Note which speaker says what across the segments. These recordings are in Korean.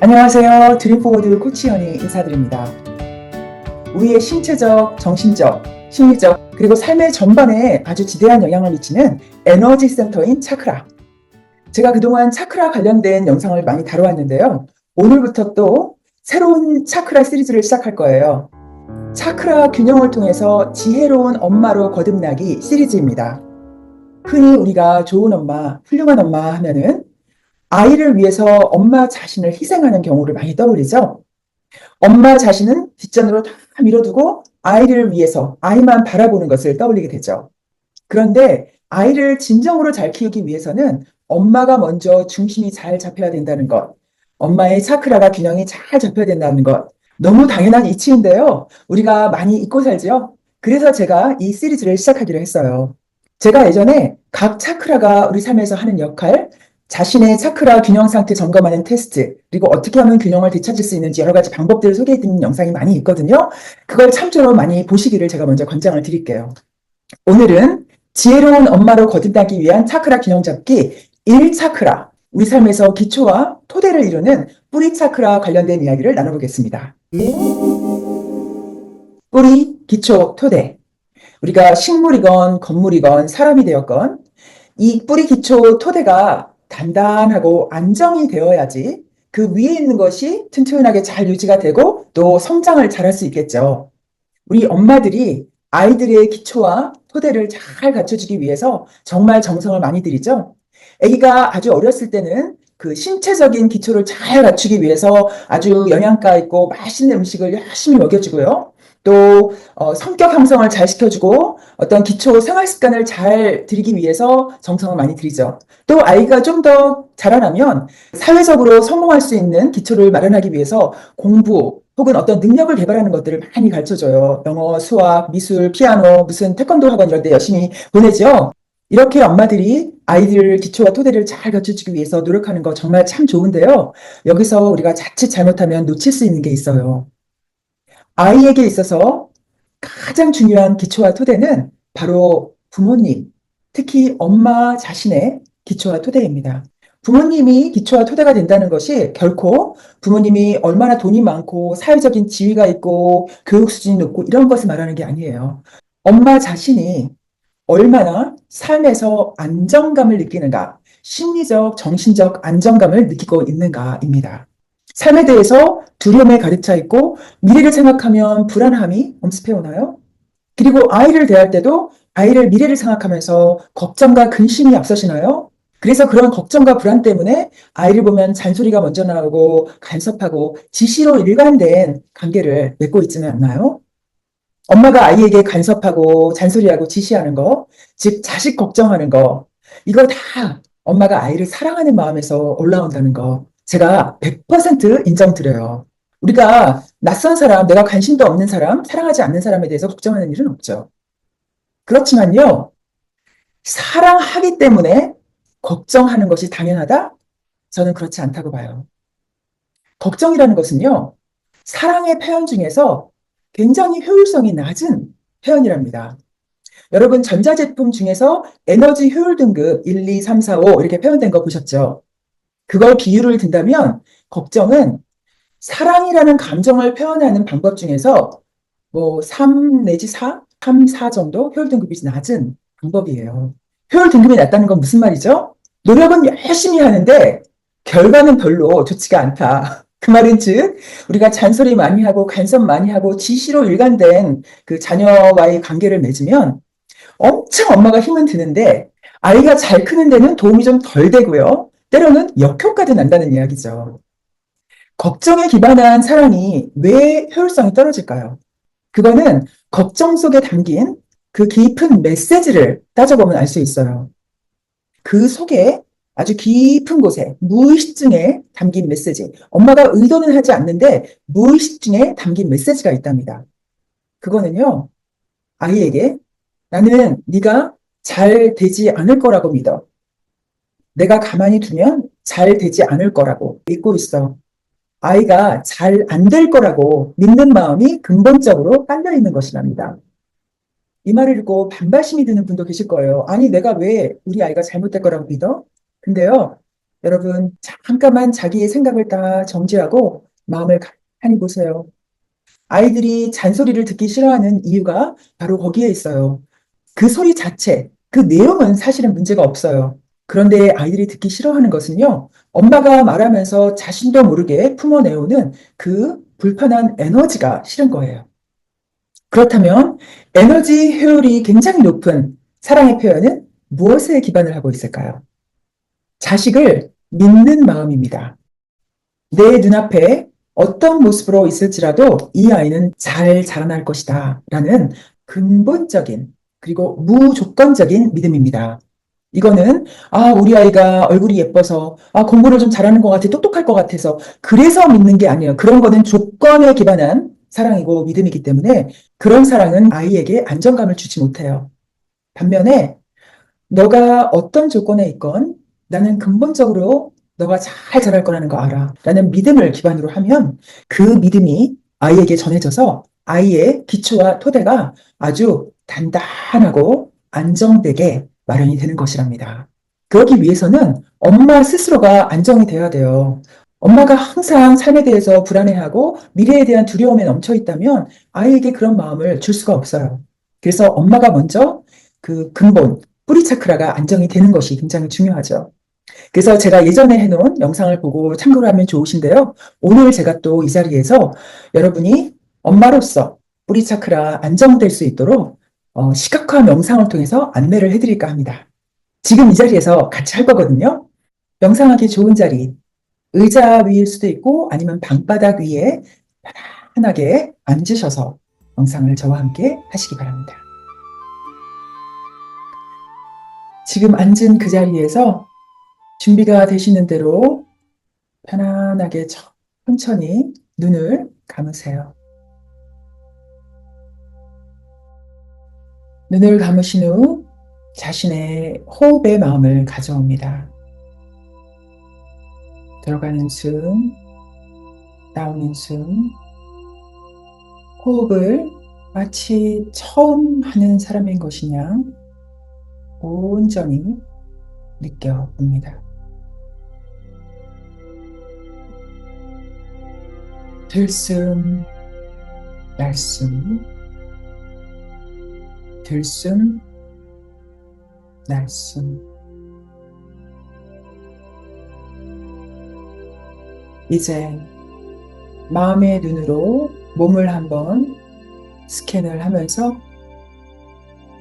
Speaker 1: 안녕하세요. 드림포워드 코치연이 인사드립니다. 우리의 신체적, 정신적, 심리적, 그리고 삶의 전반에 아주 지대한 영향을 미치는 에너지 센터인 차크라. 제가 그동안 차크라 관련된 영상을 많이 다뤄왔는데요. 오늘부터 또 새로운 차크라 시리즈를 시작할 거예요. 차크라 균형을 통해서 지혜로운 엄마로 거듭나기 시리즈입니다. 흔히 우리가 좋은 엄마, 훌륭한 엄마 하면은 아이를 위해서 엄마 자신을 희생하는 경우를 많이 떠올리죠. 엄마 자신은 뒷전으로 다 밀어두고 아이를 위해서 아이만 바라보는 것을 떠올리게 되죠. 그런데 아이를 진정으로 잘 키우기 위해서는 엄마가 먼저 중심이 잘 잡혀야 된다는 것, 엄마의 차크라가 균형이 잘 잡혀야 된다는 것, 너무 당연한 이치인데요. 우리가 많이 잊고 살죠. 그래서 제가 이 시리즈를 시작하기로 했어요. 제가 예전에 각 차크라가 우리 삶에서 하는 역할, 자신의 차크라 균형 상태 점검하는 테스트, 그리고 어떻게 하면 균형을 되찾을 수 있는지 여러 가지 방법들을 소개해드리는 영상이 많이 있거든요. 그걸 참조로 많이 보시기를 제가 먼저 권장을 드릴게요. 오늘은 지혜로운 엄마로 거듭나기 위한 차크라 균형 잡기 1차크라, 우리 삶에서 기초와 토대를 이루는 뿌리 차크라 관련된 이야기를 나눠보겠습니다. 뿌리, 기초, 토대. 우리가 식물이건 건물이건 사람이 되었건 이 뿌리, 기초, 토대가 단단하고 안정이 되어야지 그 위에 있는 것이 튼튼하게 잘 유지가 되고 또 성장을 잘할 수 있겠죠. 우리 엄마들이 아이들의 기초와 토대를 잘 갖춰주기 위해서 정말 정성을 많이 들이죠. 아기가 아주 어렸을 때는 그 신체적인 기초를 잘 갖추기 위해서 아주 영양가 있고 맛있는 음식을 열심히 먹여주고요. 또 어, 성격 형성을 잘 시켜주고 어떤 기초 생활 습관을 잘 들이기 위해서 정성을 많이 들이죠. 또 아이가 좀 더 자라나면 사회적으로 성공할 수 있는 기초를 마련하기 위해서 공부 혹은 어떤 능력을 개발하는 것들을 많이 가르쳐줘요. 영어, 수학, 미술, 피아노, 무슨 태권도 학원 이런 데 열심히 보내죠. 이렇게 엄마들이 아이들 기초와 토대를 잘 갖춰주기 위해서 노력하는 거 정말 참 좋은데요. 여기서 우리가 자칫 잘못하면 놓칠 수 있는 게 있어요. 아이에게 있어서 가장 중요한 기초와 토대는 바로 부모님, 특히 엄마 자신의 기초와 토대입니다. 부모님이 기초와 토대가 된다는 것이 결코 부모님이 얼마나 돈이 많고 사회적인 지위가 있고 교육 수준이 높고 이런 것을 말하는 게 아니에요. 엄마 자신이 얼마나 삶에서 안정감을 느끼는가, 심리적, 정신적 안정감을 느끼고 있는가입니다. 삶에 대해서 두려움에 가득 차 있고 미래를 생각하면 불안함이 엄습해 오나요? 그리고 아이를 대할 때도 아이를 미래를 생각하면서 걱정과 근심이 앞서시나요? 그래서 그런 걱정과 불안 때문에 아이를 보면 잔소리가 먼저 나오고 간섭하고 지시로 일관된 관계를 맺고 있지는 않나요? 엄마가 아이에게 간섭하고 잔소리하고 지시하는 거, 즉 자식 걱정하는 거, 이거 다 엄마가 아이를 사랑하는 마음에서 올라온다는 거, 제가 100% 인정드려요. 우리가 낯선 사람, 내가 관심도 없는 사람, 사랑하지 않는 사람에 대해서 걱정하는 일은 없죠. 그렇지만요, 사랑하기 때문에 걱정하는 것이 당연하다? 저는 그렇지 않다고 봐요. 걱정이라는 것은요, 사랑의 표현 중에서 굉장히 효율성이 낮은 표현이랍니다. 여러분, 전자제품 중에서 에너지 효율 등급 1, 2, 3, 4, 5 이렇게 표현된 거 보셨죠? 그걸 비유를 든다면 걱정은 사랑이라는 감정을 표현하는 방법 중에서 뭐 3 내지 4, 3, 4 정도 효율 등급이 낮은 방법이에요. 효율 등급이 낮다는 건 무슨 말이죠? 노력은 열심히 하는데 결과는 별로 좋지가 않다. 그 말은 즉 우리가 잔소리 많이 하고 간섭 많이 하고 지시로 일관된 그 자녀와의 관계를 맺으면 엄청 엄마가 힘은 드는데 아이가 잘 크는 데는 도움이 좀 덜 되고요. 때로는 역효과도 난다는 이야기죠. 걱정에 기반한 사랑이 왜 효율성이 떨어질까요? 그거는 걱정 속에 담긴 그 깊은 메시지를 따져보면 알 수 있어요. 그 속에 아주 깊은 곳에 무의식 중에 담긴 메시지. 엄마가 의도는 하지 않는데 무의식 중에 담긴 메시지가 있답니다. 그거는요. 아이에게 나는 네가 잘 되지 않을 거라고 믿어. 내가 가만히 두면 잘 되지 않을 거라고 믿고 있어. 아이가 잘 안 될 거라고 믿는 마음이 근본적으로 깔려 있는 것이랍니다. 이 말을 읽고 반발심이 드는 분도 계실 거예요. 아니, 내가 왜 우리 아이가 잘못될 거라고 믿어? 근데요, 여러분, 잠깐만 자기의 생각을 다 정지하고 마음을 가만히 보세요. 아이들이 잔소리를 듣기 싫어하는 이유가 바로 거기에 있어요. 그 소리 자체, 그 내용은 사실은 문제가 없어요. 그런데 아이들이 듣기 싫어하는 것은요, 엄마가 말하면서 자신도 모르게 품어내오는 그 불편한 에너지가 싫은 거예요. 그렇다면 에너지 효율이 굉장히 높은 사랑의 표현은 무엇에 기반을 하고 있을까요? 자식을 믿는 마음입니다. 내 눈앞에 어떤 모습으로 있을지라도 이 아이는 잘 자라날 것이다. 라는 근본적인 그리고 무조건적인 믿음입니다. 이거는, 아, 우리 아이가 얼굴이 예뻐서, 아, 공부를 좀 잘하는 것 같아, 똑똑할 것 같아서, 그래서 믿는 게 아니에요. 그런 거는 조건에 기반한 사랑이고 믿음이기 때문에 그런 사랑은 아이에게 안정감을 주지 못해요. 반면에, 너가 어떤 조건에 있건 나는 근본적으로 너가 잘 자랄 거라는 거 알아. 라는 믿음을 기반으로 하면 그 믿음이 아이에게 전해져서 아이의 기초와 토대가 아주 단단하고 안정되게 마련이 되는 것이랍니다. 그러기 위해서는 엄마 스스로가 안정이 돼야 돼요. 엄마가 항상 삶에 대해서 불안해하고 미래에 대한 두려움에 넘쳐 있다면 아이에게 그런 마음을 줄 수가 없어요. 그래서 엄마가 먼저 그 근본, 뿌리 차크라가 안정이 되는 것이 굉장히 중요하죠. 그래서 제가 예전에 해놓은 영상을 보고 참고를 하면 좋으신데요. 오늘 제가 또 이 자리에서 여러분이 엄마로서 뿌리 차크라 안정될 수 있도록 어, 시각화 명상을 통해서 안내를 해드릴까 합니다. 지금 이 자리에서 같이 할 거거든요. 명상하기 좋은 자리, 의자 위일 수도 있고 아니면 방바닥 위에 편안하게 앉으셔서 명상을 저와 함께 하시기 바랍니다. 지금 앉은 그 자리에서 준비가 되시는 대로 편안하게 천천히 눈을 감으세요. 눈을 감으신 후 자신의 호흡의 마음을 가져옵니다. 들어가는 숨, 나오는 숨, 호흡을 마치 처음 하는 사람인 것이냐 온전히 느껴봅니다. 들숨, 날숨, 들숨, 날숨. 이제 마음의 눈으로 몸을 한번 스캔을 하면서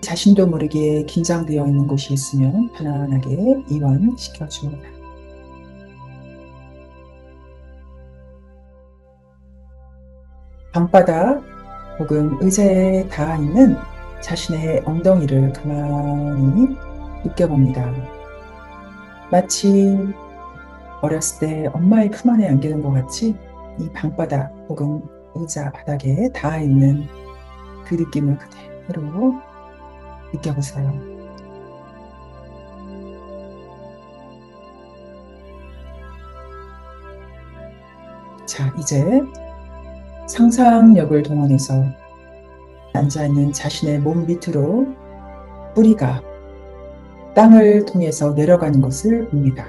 Speaker 1: 자신도 모르게 긴장되어 있는 곳이 있으면 편안하게 이완시켜 줍니다. 방바닥 혹은 의자에 닿아 있는 자신의 엉덩이를 가만히 느껴봅니다. 마치 어렸을 때 엄마의 품 안에 안기는 것 같이 이 방바닥 혹은 의자 바닥에 닿아 있는 그 느낌을 그대로 느껴보세요. 자, 이제 상상력을 동원해서 앉아있는 자신의 몸 밑으로 뿌리가 땅을 통해서 내려가는 것을 봅니다.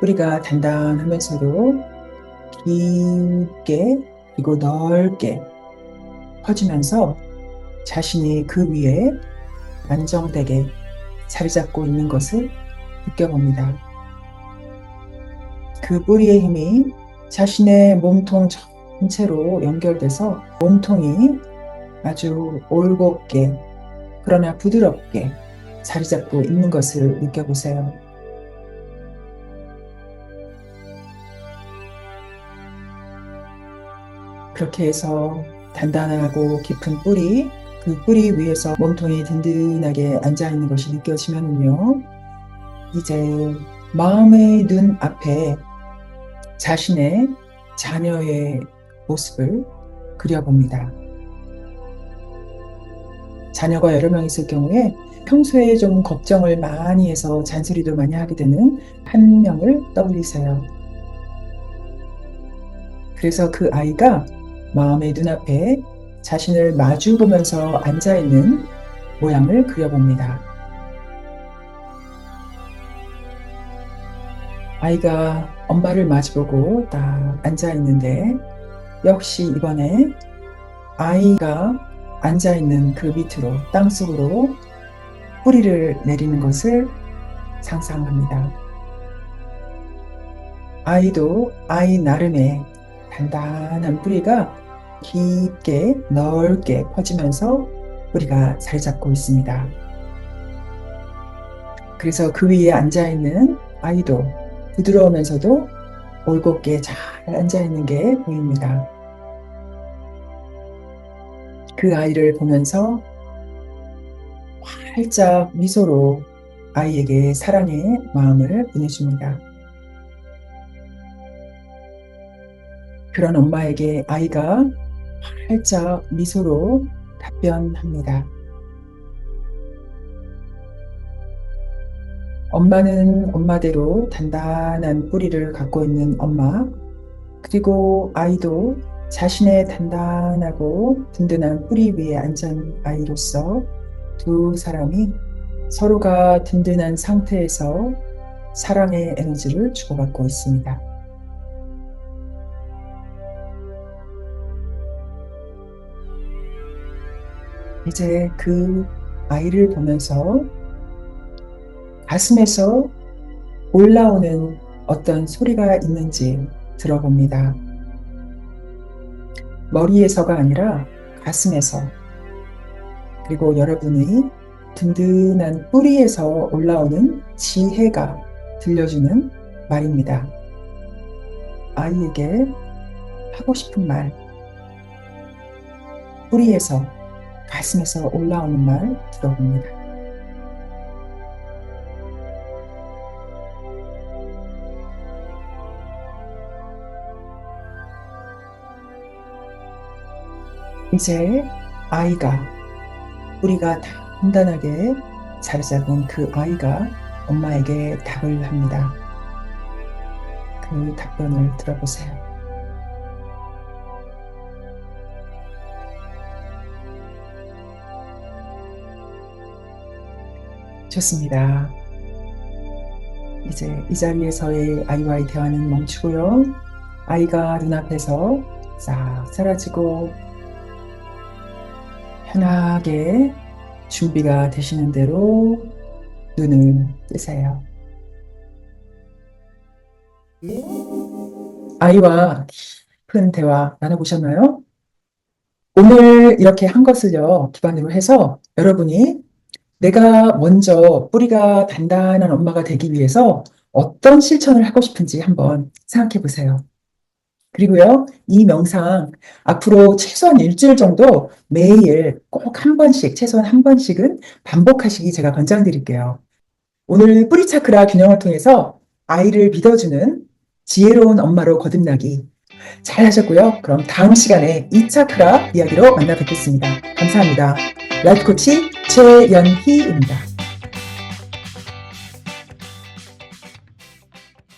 Speaker 1: 뿌리가 단단하면서도 깊게 그리고 넓게 퍼지면서 자신이 그 위에 안정되게 자리 잡고 있는 것을 느껴봅니다. 그 뿌리의 힘이 자신의 몸통 전 체로 연결돼서 몸통이 아주 올곧게 그러나 부드럽게 자리 잡고 있는 것을 느껴보세요. 그렇게 해서 단단하고 깊은 뿌리, 그 뿌리 위에서 몸통이 든든하게 앉아 있는 것이 느껴지면요. 이제 마음의 눈 앞에 자신의 자녀의 모습을 그려봅니다. 자녀가 여러 명 있을 경우에 평소에 좀 걱정을 많이 해서 잔소리도 많이 하게 되는 한 명을 떠올리세요. 그래서 그 아이가 마음의 눈앞에 자신을 마주 보면서 앉아 있는 모양을 그려봅니다. 아이가 엄마를 마주보고 딱 앉아 있는데 역시 이번에 아이가 앉아 있는 그 밑으로 땅속으로 뿌리를 내리는 것을 상상합니다. 아이도 아이 나름의 단단한 뿌리가 깊게 넓게 퍼지면서 뿌리가 자리 잡고 있습니다. 그래서 그 위에 앉아 있는 아이도 부드러우면서도 올곧게 잘 앉아 있는 게 보입니다. 그 아이를 보면서 활짝 미소로 아이에게 사랑의 마음을 보내줍니다. 그런 엄마에게 아이가 활짝 미소로 답변합니다. 엄마는 엄마대로 단단한 뿌리를 갖고 있는 엄마, 그리고 아이도 자신의 단단하고 든든한 뿌리 위에 앉은 아이로서 두 사람이 서로가 든든한 상태에서 사랑의 에너지를 주고받고 있습니다. 이제 그 아이를 보면서 가슴에서 올라오는 어떤 소리가 있는지 들어봅니다. 머리에서가 아니라 가슴에서 그리고 여러분의 든든한 뿌리에서 올라오는 지혜가 들려주는 말입니다. 아이에게 하고 싶은 말, 뿌리에서, 가슴에서 올라오는 말 들어봅니다. 이제 아이가 뿌리가 단단하게 자리 잡은 그 아이가 엄마에게 답을 합니다. 그 답변을 들어보세요. 좋습니다. 이제 이 자리에서의 아이와의 대화는 멈추고요. 아이가 눈앞에서 싹 사라지고 편하게 준비가 되시는 대로 눈을 뜨세요. 아이와 깊은 대화 나눠보셨나요? 오늘 이렇게 한 것을요, 기반으로 해서 여러분이 내가 먼저 뿌리가 단단한 엄마가 되기 위해서 어떤 실천을 하고 싶은지 한번 생각해 보세요. 그리고요, 이 명상 앞으로 최소한 일주일 정도 매일 꼭 한 번씩, 최소한 한 번씩은 반복하시기 제가 권장드릴게요. 오늘 뿌리 차크라 균형을 통해서 아이를 믿어주는 지혜로운 엄마로 거듭나기 잘 하셨고요. 그럼 다음 시간에 이 차크라 이야기로 만나 뵙겠습니다. 감사합니다. 라이프 코치 최연희입니다.